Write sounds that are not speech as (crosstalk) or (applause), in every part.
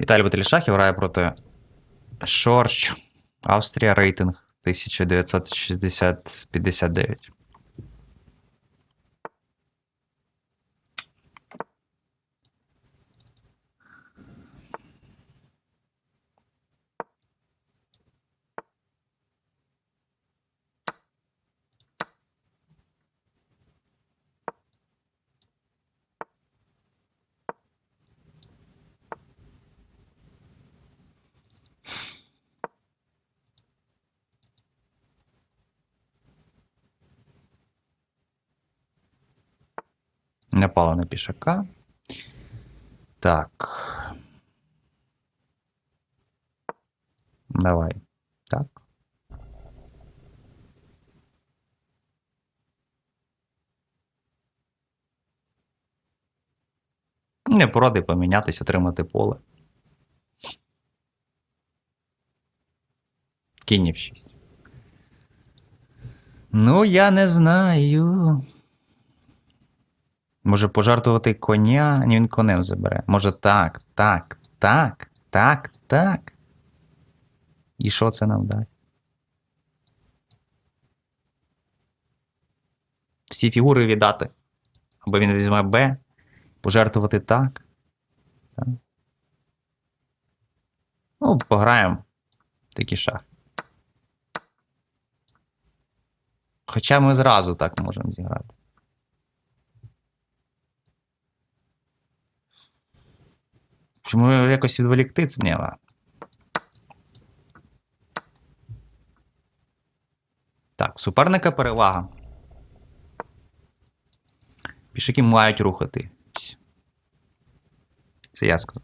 Віталій Баталішахів грає проти Шорщ. Австрія рейтинг 1960-59. Напала на пішака. Так. Давай. Так. Не поради помінятись, отримати поле. Кінь в 6. Ну, я не знаю. Може пожартувати коня, ні він конем забере. Може так, так, так, так, так. І що це нам дасть? Всі фігури віддати. Або він візьме Б, пожертвувати так. так. Ну, пограємо в такий шах. Хоча ми зразу так можемо зіграти. Чому якось відволікти це? Ні. Так, суперника перевага. Пішаки мають рухатись. Це я сказав.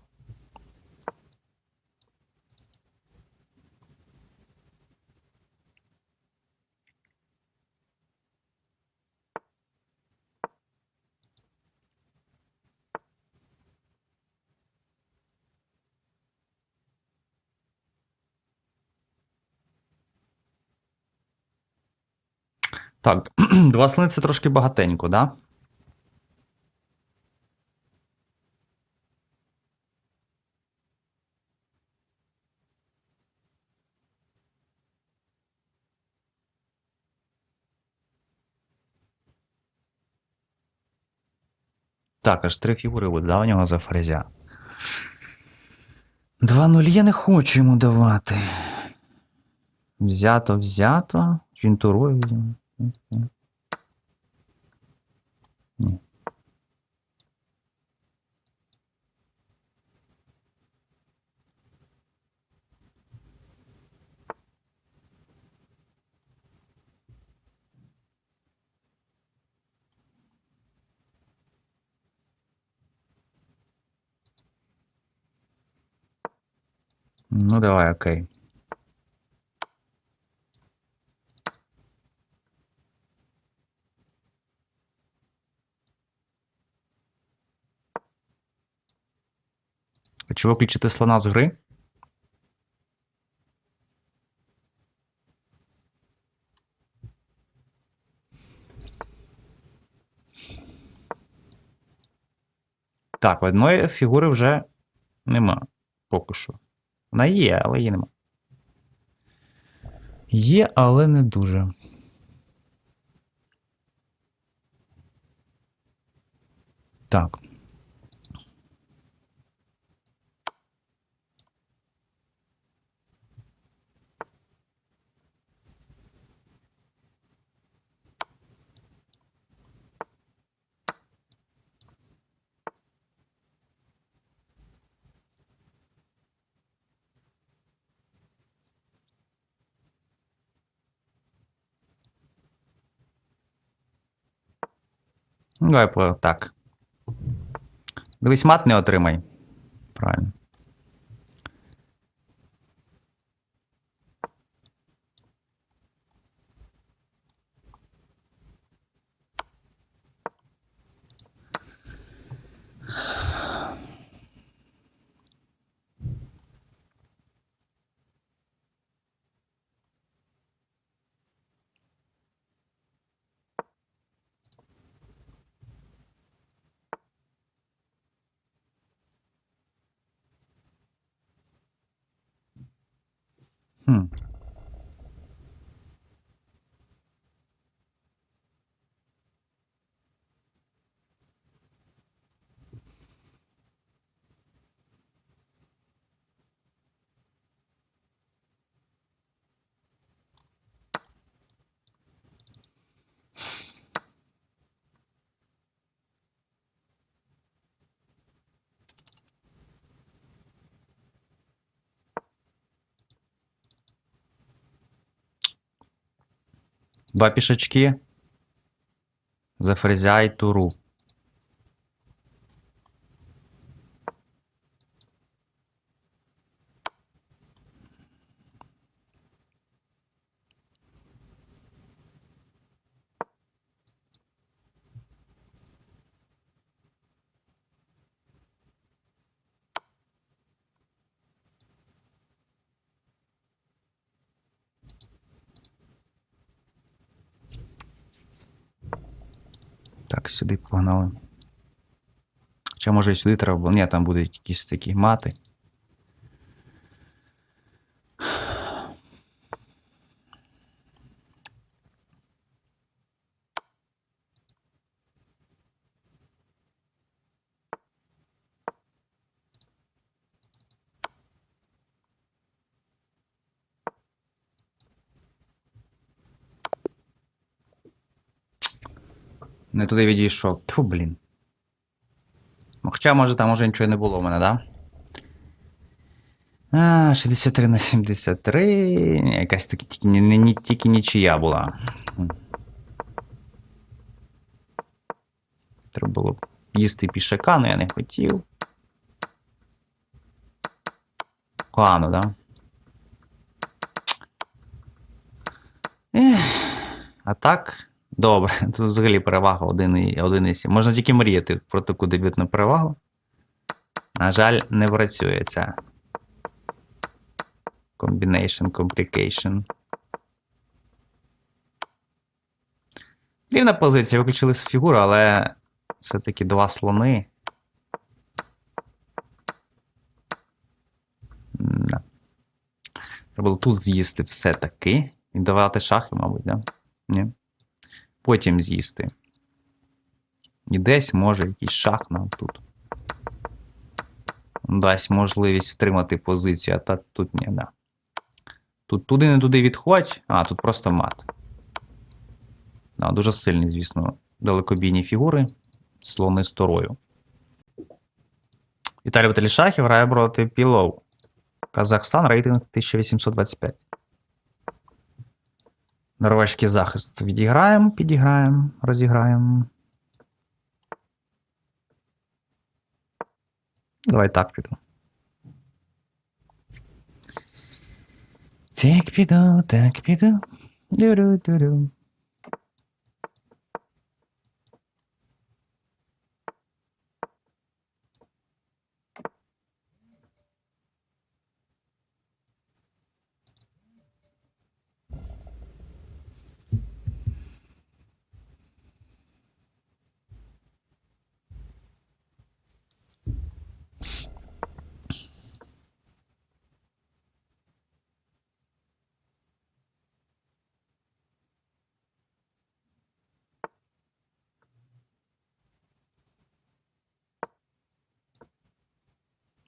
Так, (clears throat) два слини це трошки багатенько, да? Так, аж три фігури у за фрезя. Два нуль я не хочу йому давати. Взято, взято. Він візьме? Ні. Ну, давай, окей. Хочу виключити слона з гри. Так, одної фігури вже нема. Поки що. Вона є, але її нема. Є, але не дуже. Так. Ну, Давай так. Дивись, мат не отримай. Правильно. Hmm. Два пішачки. Зафрезяй туру. Так, сюди погнали. Хоча може і сюди треба було? Ні, там будуть якісь такі мати. Не туди відійшов. Тьфу, блін. Ну, Хоча, може, там уже нічого не було в мене, да? А, 63 на 73. Якась таки, тільки, не, не, тільки нічия була. Треба було їсти пішака, але я не хотів. Погано, да? Ех. А так, добре. (laughs) Тут взагалі перевага 1,7. Можна тільки мріяти про таку дебютну перевагу. На жаль, не працює ця. Combination, complication. Рівна позиція, виключили з фігуру, але все-таки два слони. Треба було тут з'їсти все-таки. І давати шахи, мабуть, да? Ні. Потім з'їсти. І десь може якийсь шах нам тут. Дасть можливість втримати позицію, а та тут ні, да. Тут туди не туди відходь, а тут просто мат. Да, дуже сильні, звісно, далекобійні фігури. Слони з торою. Віталій Віталій Шахів грає проти Пілов. Казахстан рейтинг 1825. Норвезький захист відіграємо, підіграємо, розіграємо. Давай так піду. Так піду, так піду. Дю-ру-дю-ру.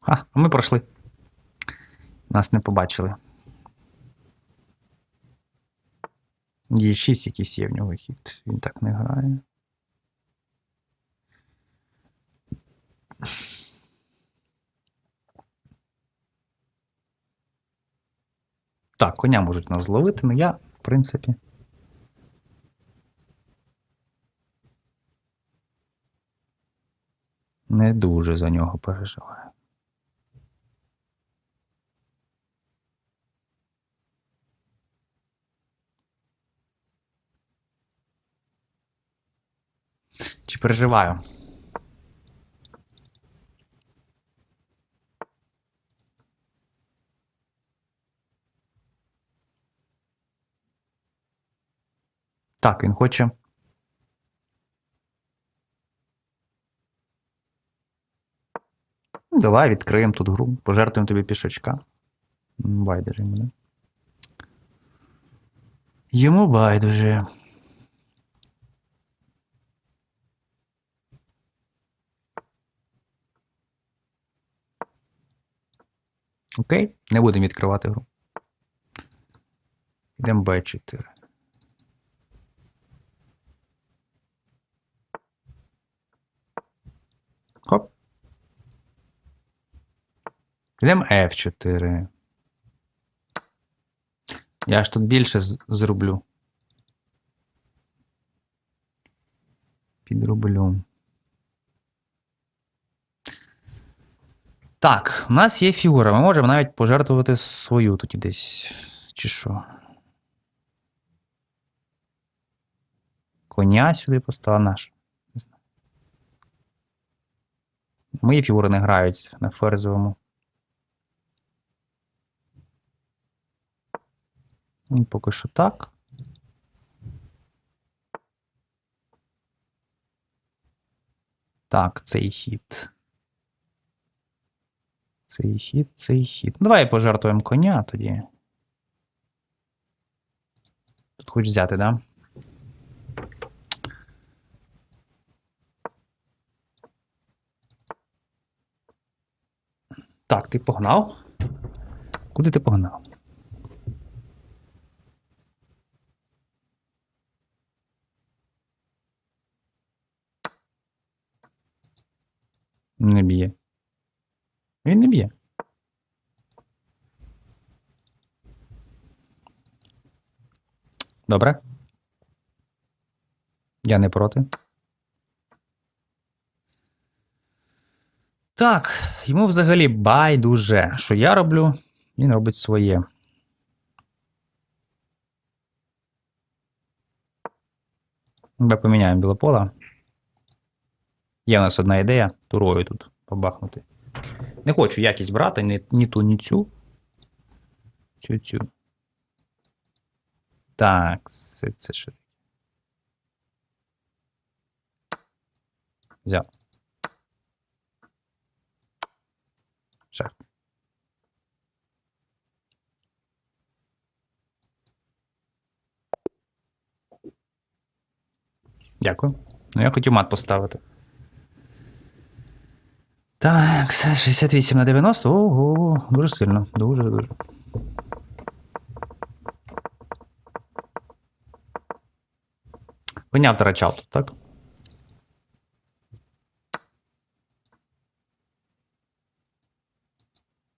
А, а ми пройшли. Нас не побачили. Є 6 якийсь є в нього хід. Він так не грає. Так, коня можуть нас зловити, але я, в принципі. Не дуже за нього переживаю. Чи переживаю? Так, він хоче. Ну, Давай відкриємо тут гру. Пожертвуємо тобі пішачка. Байдуже мене. Йому байдуже. Окей, не будемо відкривати гру. Йдемо Б4. Хоп. Йдемо F4. Я ж тут більше зроблю. Підроблю. Так, у нас є фігура. Ми можемо навіть пожертвувати свою тут десь. Чи що? Коня сюди поставила наш. Не знаю. Мої фігури не грають на ферзовому. Ну, Поки що так. Так, цей хід. Цей хід, цей хід. Ну, давай пожертвуємо коня тоді. Тут хоч взяти, да? Так, ти погнав? Куди ти погнав? Не б'є. Він не б'є. Добре. Я не проти. Так, йому взагалі байдуже, що я роблю, він робить своє. Ми поміняємо білопола. Є у нас одна ідея турою тут побахнути. Не хочу якість брати, ні, ні ту, ні цю. Цю цю. Так, це, це що? Взяв. Шах. Дякую. Ну, я хотів мат поставити. Так, 68 на 90. Ого, дуже сильно. Дуже-дуже. Коня втрачав тут, так?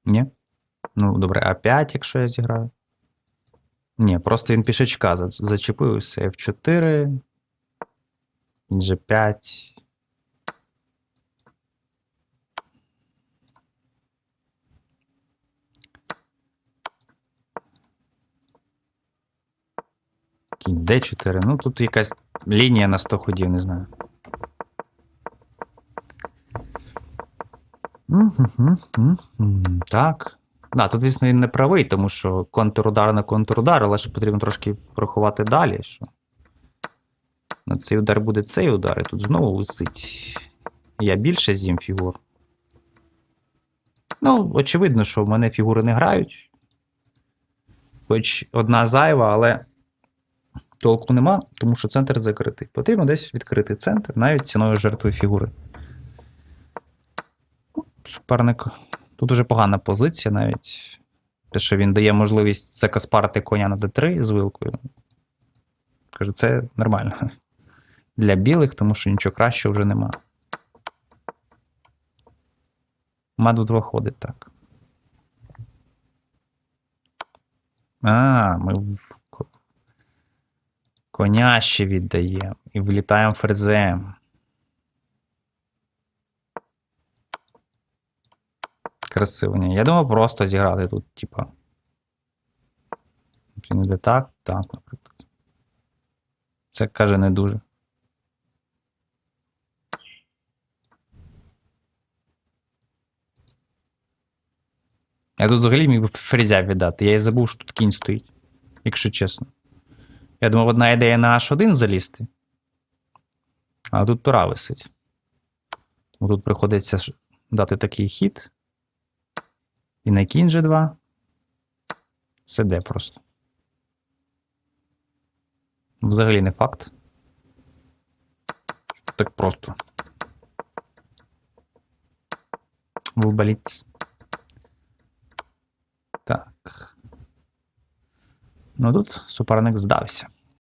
Ні? Ну, добре, а 5, якщо я зіграю. Ні, просто він пішечка зачепився F4. Він же 5. Д4. Ну тут якась лінія на 100 ходів, не знаю. Так. Да, Тут, звісно, він не правий, тому що контрудар на контрудар, але ж потрібно трошки проховати далі. що На цей удар буде цей удар, і тут знову висить. Я більше з'їм фігур. Ну, очевидно, що в мене фігури не грають. Хоч одна зайва, але толку нема, тому що центр закритий. Потрібно десь відкрити центр, навіть ціною жертви фігури. Ну, Суперник. Тут уже погана позиція навіть. Те, що він дає можливість закаспарити коня на d3 з вилкою. Кажу, це нормально. (laughs) Для білих, тому що нічого кращого вже нема. Мат вдвох ходить так. А, ми в коня ще віддаємо. І влітаємо ферзем. Красиво. Ні. Я думав просто зіграти тут, типа. Він іде так, так, наприклад. Це каже не дуже. Я тут взагалі міг би фрезя віддати. Я і забув, що тут кінь стоїть, якщо чесно. Я думав, одна ідея на H1 залізти. А тут тура висить. Тут приходиться дати такий хід. І на кінь G2. Це де просто. Взагалі не факт. Так просто. Вулбаліц. Так. Ну тут суперник здався.